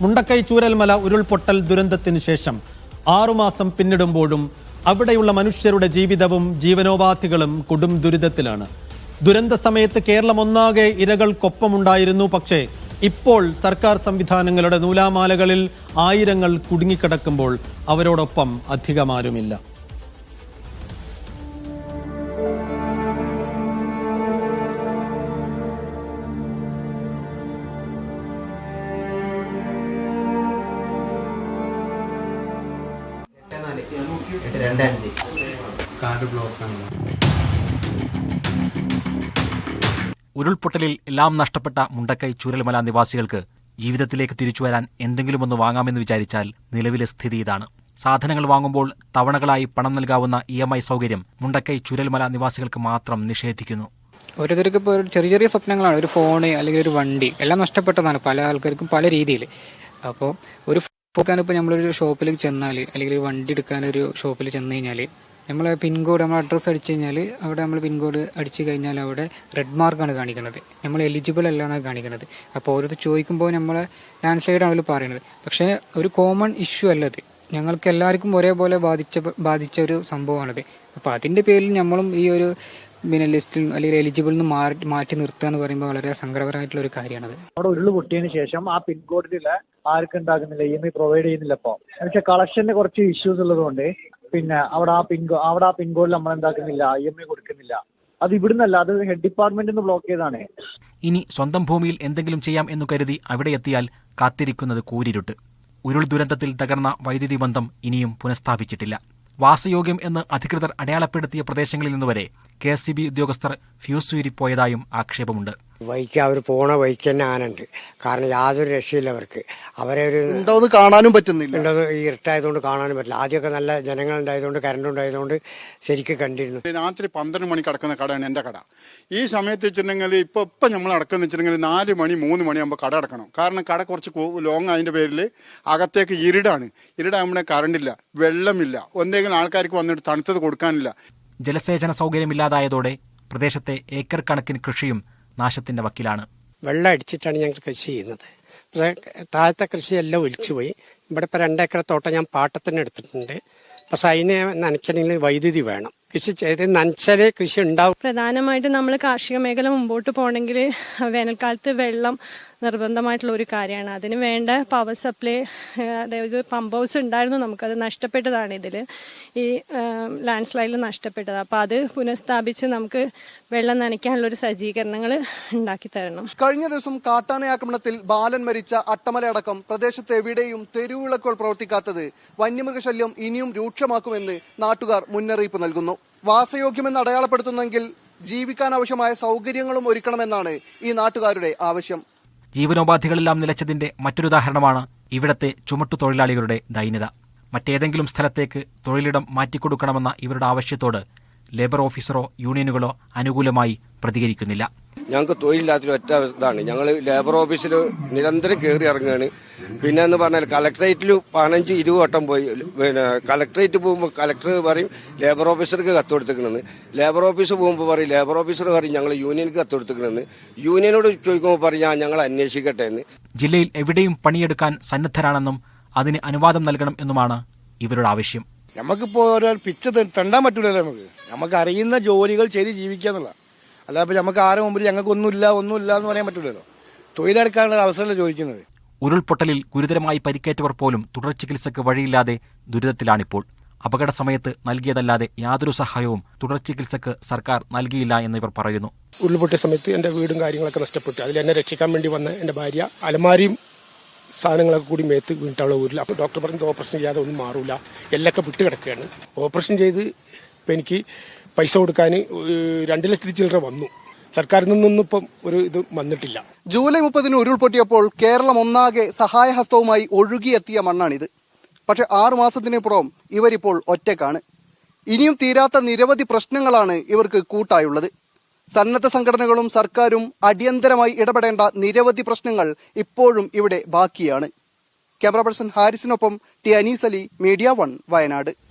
മുണ്ടക്കൈ ചൂരൽമല ഉരുൾപൊട്ടൽ ദുരന്തത്തിന് ശേഷം ആറുമാസം പിന്നിടുമ്പോഴും അവിടെയുള്ള മനുഷ്യരുടെ ജീവിതവും ജീവനോപാധികളും കൊടും ദുരിതത്തിലാണ്. ദുരന്ത സമയത്ത് കേരളം ഒന്നാകെ ഇരകൾക്കൊപ്പമുണ്ടായിരുന്നു. പക്ഷേ ഇപ്പോൾ സർക്കാർ സംവിധാനങ്ങളുടെ നൂലാമാലകളിൽ ആയിരങ്ങൾ കുടുങ്ങിക്കിടക്കുമ്പോൾ അവരോടൊപ്പം അധികമാരുമില്ല. രണ്ട് അഞ്ച്. ഉരുൾപൊട്ടലിൽ എല്ലാം നഷ്ടപ്പെട്ട മുണ്ടക്കൈ ചൂരൽമല നിവാസികൾക്ക് ജീവിതത്തിലേക്ക് തിരിച്ചു തിരിച്ചുവരാൻ എന്തെങ്കിലുമൊന്ന് വാങ്ങാമെന്ന് വിചാരിച്ചാൽ നിലവിലെ സ്ഥിതി ഇതാണ്. സാധനങ്ങൾ വാങ്ങുമ്പോൾ തവണകളായി പണം നൽകാവുന്ന ഇ എം ഐ സൗകര്യം മുണ്ടക്കൈ ചുരൽമല നിവാസികൾക്ക് മാത്രം നിഷേധിക്കുന്നു. ഓരോരുത്തർക്ക് ഇപ്പോൾ ചെറിയ ചെറിയ സ്വപ്നങ്ങളാണ്. ഒരു ഫോണ് അല്ലെങ്കിൽ ഒരു വണ്ടി എല്ലാം നഷ്ടപ്പെട്ടതാണ് പല ആൾക്കാർക്കും പല രീതിയിൽ. അപ്പോൾ ഒരു ഫോക്കാൻ ഇപ്പോൾ നമ്മളൊരു ഷോപ്പിൽ ചെന്നാൽ അല്ലെങ്കിൽ വണ്ടി എടുക്കാൻ ഒരു ഷോപ്പിൽ ചെന്ന് കഴിഞ്ഞാൽ നമ്മൾ പിൻകോഡ് നമ്മൾ അഡ്രസ്സ് അടിച്ചു കഴിഞ്ഞാൽ അവിടെ നമ്മൾ പിൻകോഡ് അടിച്ചു കഴിഞ്ഞാൽ അവിടെ റെഡ് മാർക്കാണ് കാണിക്കുന്നത് നമ്മൾ എലിജിബിൾ അല്ല എന്നാണ് കാണിക്കുന്നത് അപ്പോൾ ഓരോരുത്തർ ചോദിക്കുമ്പോൾ നമ്മൾ ലാൻഡ് സ്ലൈഡാണ് അവർ പറയുന്നത്. പക്ഷേ ഒരു കോമൺ ഇഷ്യൂ അല്ലത് ഞങ്ങൾക്ക് എല്ലാവർക്കും ഒരേപോലെ ബാധിച്ച ബാധിച്ച ഒരു സംഭവമാണത്. അപ്പോൾ അതിന്റെ പേരിൽ നമ്മളും ഈ ഒരു പിന്നെ ലിസ്റ്റിൽ അല്ലെങ്കിൽ എലിജിബിൾ നിന്ന് മാറ്റി മാറ്റി നിർത്തുക എന്ന് പറയുമ്പോൾ വളരെ സങ്കടപരമായിട്ടുള്ള ഒരു കാര്യമാണത്. അവിടെ ഉരുൾ പൊട്ടിയതിന് ശേഷം ആ പിൻകോഡിൽ ആർക്കും ഉണ്ടാകുന്നില്ല ഇ എം ഐ പ്രൊവൈഡ് ചെയ്യുന്നില്ല ഇപ്പോൾ പക്ഷേ കളക്ഷന്റെ കുറച്ച് ഇഷ്യൂസ് ഉള്ളതുകൊണ്ട് പിന്നെ അവിടെ ആ പിൻകോ അവിടെ ആ പിൻകോഡിൽ നമ്മൾ എന്താക്കുന്നില്ല ഇ എം ഐ കൊടുക്കുന്നില്ല. അത് ഇവിടുന്നല്ല അത് ഹെഡ് ഡിപ്പാർട്ട്മെന്റ് നിന്ന് ബ്ലോക്ക് ചെയ്താണ് ഇനി സ്വന്തം ഭൂമിയിൽ എന്തെങ്കിലും ചെയ്യാം എന്ന് കരുതി അവിടെ എത്തിയാൽ കാത്തിരിക്കുന്നത് കൂരിരുട്ട്. ഉരുൾ ദുരന്തത്തിൽ തകർന്ന വൈദ്യുതി ബന്ധം ഇനിയും പുനഃസ്ഥാപിച്ചിട്ടില്ല. വാസയോഗ്യം എന്ന് അധികൃതർ അടയാളപ്പെടുത്തിയ പ്രദേശങ്ങളിൽ നിന്നുവരെ കെ സി ബി ഉദ്യോഗസ്ഥർ ഫ്യൂസ് ഊരിപ്പോയതായും ആക്ഷേപമുണ്ട്. വഴിക്ക് അവർ പോണ വഴിക്ക് തന്നെ ആനുണ്ട്. കാരണം യാതൊരു രക്ഷയില്ല അവർക്ക്. അവരെ ഒരു ഉണ്ടോന്ന് കാണാനും പറ്റുന്നില്ല? ഉണ്ടത് ഈ ഇരുട്ടായതുകൊണ്ട് കാണാനും പറ്റില്ല. ആദ്യമൊക്കെ നല്ല ജനങ്ങൾ ഉണ്ടായതുകൊണ്ട് കറണ്ട് ഉണ്ടായതുകൊണ്ട് ശരിക്കും കണ്ടിരുന്നു. രാത്രി പന്ത്രണ്ട് മണി കടക്കുന്ന കടയാണ് എന്റെ കട. ഈ സമയത്ത് വെച്ചിട്ടുണ്ടെങ്കിൽ ഇപ്പോൾ ഇപ്പം നമ്മൾ അടക്കുന്ന വെച്ചിട്ടുണ്ടെങ്കിൽ നാല് മണി മൂന്ന് മണിയാകുമ്പോൾ കട അടക്കണം. കാരണം കട കുറച്ച് ലോങ് അതിന്റെ പേരിൽ അകത്തേക്ക് ഇരുടാണ്. ഇരുടാകുമ്പോൾ കറണ്ടില്ല വെള്ളമില്ല. എന്തെങ്കിലും ആൾക്കാർക്ക് വന്നിട്ട് തണുത്തത് കൊടുക്കാനില്ല. ജലസേചന സൗകര്യമില്ലാതായതോടെ പ്രദേശത്തെ ഏക്കർ കണക്കിന് കൃഷിയും നാശത്തിന്റെ വക്കിലാണ്. വെള്ളം അടിച്ചിട്ടാണ് ഞങ്ങൾ കൃഷി ചെയ്യുന്നത്. പക്ഷേ താഴത്തെ കൃഷിയെല്ലാം ഒലിച്ചുപോയി. ഇവിടെ ഇപ്പോൾ രണ്ടേക്കർ തോട്ടം ഞാൻ പാട്ടത്തിന് എടുത്തിട്ടുണ്ട്. പക്ഷെ അതിനെ നനയ്ക്കണമെങ്കിൽ വൈദ്യുതി വേണം. കൃഷി ചെയ്ത് നനച്ചാലേ കൃഷി ഉണ്ടാവും. പ്രധാനമായിട്ടും നമ്മൾ കാർഷിക മേഖല മുമ്പോട്ട് പോകണമെങ്കിൽ വേനൽക്കാലത്ത് വെള്ളം നിർബന്ധമായിട്ടുള്ള ഒരു കാര്യമാണ്. അതിന് വേണ്ട പവർ സപ്ലൈ അതായത് പമ്പ് ഹൗസ് ഉണ്ടായിരുന്നു നമുക്കത് നഷ്ടപ്പെട്ടതാണ് ഇതിൽ ഈ ലാൻഡ് സ്ലൈഡിൽ നഷ്ടപ്പെട്ടത്. അപ്പോൾ അത് പുനഃസ്ഥാപിച്ച് നമുക്ക് വെള്ളം നനയ്ക്കാനുള്ള ഒരു സജ്ജീകരണങ്ങൾ ഉണ്ടാക്കി തരണം. കഴിഞ്ഞ ദിവസം കാട്ടാന ആക്രമണത്തിൽ ബാലൻ മരിച്ച അട്ടമലയടക്കം പ്രദേശത്ത് എവിടെയും തെരുവിളക്കുകൾ പ്രവർത്തിക്കാത്തത് വന്യമൃഗശല്യം ഇനിയും രൂക്ഷമാക്കുമെന്ന് നാട്ടുകാർ മുന്നറിയിപ്പ് നൽകുന്നു. വാസയോഗ്യമെന്ന് അടയാളപ്പെടുത്തുന്നെങ്കിൽ ജീവിക്കാൻ ആവശ്യമായ സൗകര്യങ്ങളും ഒരുക്കണമെന്നാണ് ഈ നാട്ടുകാരുടെ ആവശ്യം. ജീവനോപാധികളെല്ലാം നിലച്ചതിന്റെ മറ്റൊരുദാഹരണമാണ് ഇവിടത്തെ ചുമട്ടുതൊഴിലാളികളുടെ ദൈന്യത. മറ്റേതെങ്കിലും സ്ഥലത്തേക്ക് തൊഴിലിടം മാറ്റിക്കൊടുക്കണമെന്ന ഇവരുടെ ആവശ്യത്തോട് ലേബർ ഓഫീസറോ യൂണിയനുകളോ അനുകൂലമായി പ്രതികരിക്കുന്നില്ല. ഞങ്ങൾക്ക് തൊഴിലില്ലാത്തൊരു ഒറ്റ ഇതാണ്. ഞങ്ങൾ ലേബർ ഓഫീസിൽ നിരന്തരം കയറി ഇറങ്ങുകയാണ് പിന്നെ എന്ന് പറഞ്ഞാൽ കളക്ടറേറ്റിൽ പതിനഞ്ച് ഇരുപത് വട്ടം പോയി. പിന്നെ കളക്ടറേറ്റ് പോകുമ്പോൾ കളക്ടർ പറയും ലേബർ ഓഫീസർക്ക് കത്ത് കൊടുത്തിക്കണമെന്ന് ലേബർ ഓഫീസ് പോകുമ്പോൾ പറയും ലേബർ ഓഫീസർ പറയും ഞങ്ങൾ യൂണിയൻക്ക് കത്ത് കൊടുത്തിക്കണമെന്ന് യൂണിയനോട് ചോദിക്കുമ്പോൾ പറയും ഞാൻ ഞങ്ങൾ അന്വേഷിക്കട്ടെ എന്ന്. ജില്ലയിൽ എവിടെയും പണിയെടുക്കാൻ സന്നദ്ധരാണെന്നും അതിന് അനുവാദം നൽകണം എന്നുമാണ് ഇവരുടെ ആവശ്യം. നമുക്കിപ്പോ ഒരാൾ പിച്ച തണ്ടാൻ പറ്റൂലല്ലോ നമുക്ക്. നമുക്ക് അറിയുന്ന ജോലികൾ ചെയ്ത് ജീവിക്കാന്നുള്ള അല്ലാതെ ഇപ്പൊ നമുക്ക് ആരും മുമ്പിൽ ഞങ്ങൾക്ക് ഒന്നുമില്ല ഒന്നുമില്ല എന്ന് പറയാൻ പറ്റില്ലല്ലോ തൊഴിലെടുക്കാനുള്ള അവസരമല്ല ചോദിക്കുന്നത്? ഉരുൾപൊട്ടലിൽ ഗുരുതരമായി പരിക്കേറ്റവർ പോലും തുടർ ചികിത്സയ്ക്ക് വഴിയില്ലാതെ ദുരിതത്തിലാണിപ്പോൾ. അപകട സമയത്ത് നൽകിയതല്ലാതെ യാതൊരു സഹായവും തുടർ ചികിത്സക്ക് സർക്കാർ നൽകിയില്ല എന്നിവർ പറയുന്നു. ഉരുൾപൊട്ടിയ സമയത്ത് എന്റെ വീടും കാര്യങ്ങളൊക്കെ നഷ്ടപ്പെട്ടു. അതിൽ എന്നെ രക്ഷിക്കാൻ വേണ്ടി വന്ന എന്റെ ഭാര്യ അലമാരിയും സാധനങ്ങളൊക്കെ കൂടി മേത്ത് വീണിട്ടുള്ള ഊരിൽ. അപ്പോൾ ഡോക്ടർ പറഞ്ഞത് ഓപ്പറേഷൻ ചെയ്യാതെ ഒന്നും മാറൂല. എല്ലൊക്കെ വിട്ട് കിടക്കുകയാണ് ഓപ്പറേഷൻ ചെയ്ത് എനിക്ക് പൈസ കൊടുക്കാൻ രണ്ടു ലക്ഷത്തി ചില്ലറ വന്നു. സർക്കാരിൽ നിന്നൊന്നും ഇപ്പം ഒരു ഇത് വന്നിട്ടില്ല. ജൂലൈ മുപ്പതിന് ഉരുൾപൊട്ടിയപ്പോൾ കേരളം ഒന്നാകെ സഹായഹസ്തവുമായി ഒഴുകിയെത്തിയ മണ്ണാണിത്. പക്ഷെ ആറു മാസത്തിനിപ്പുറം ഇവരിപ്പോൾ ഒറ്റക്കാണ്. ഇനിയും തീരാത്ത നിരവധി പ്രശ്നങ്ങളാണ് ഇവർക്ക് കൂട്ടായുള്ളത്. സന്നദ്ധ സംഘടനകളും സർക്കാരും അടിയന്തരമായി ഇടപെടേണ്ട നിരവധി പ്രശ്നങ്ങൾ ഇപ്പോഴും ഇവിടെ ബാക്കിയാണ്. Camera person ഹാരിസിനൊപ്പം T Anees Ali media one Wayanad.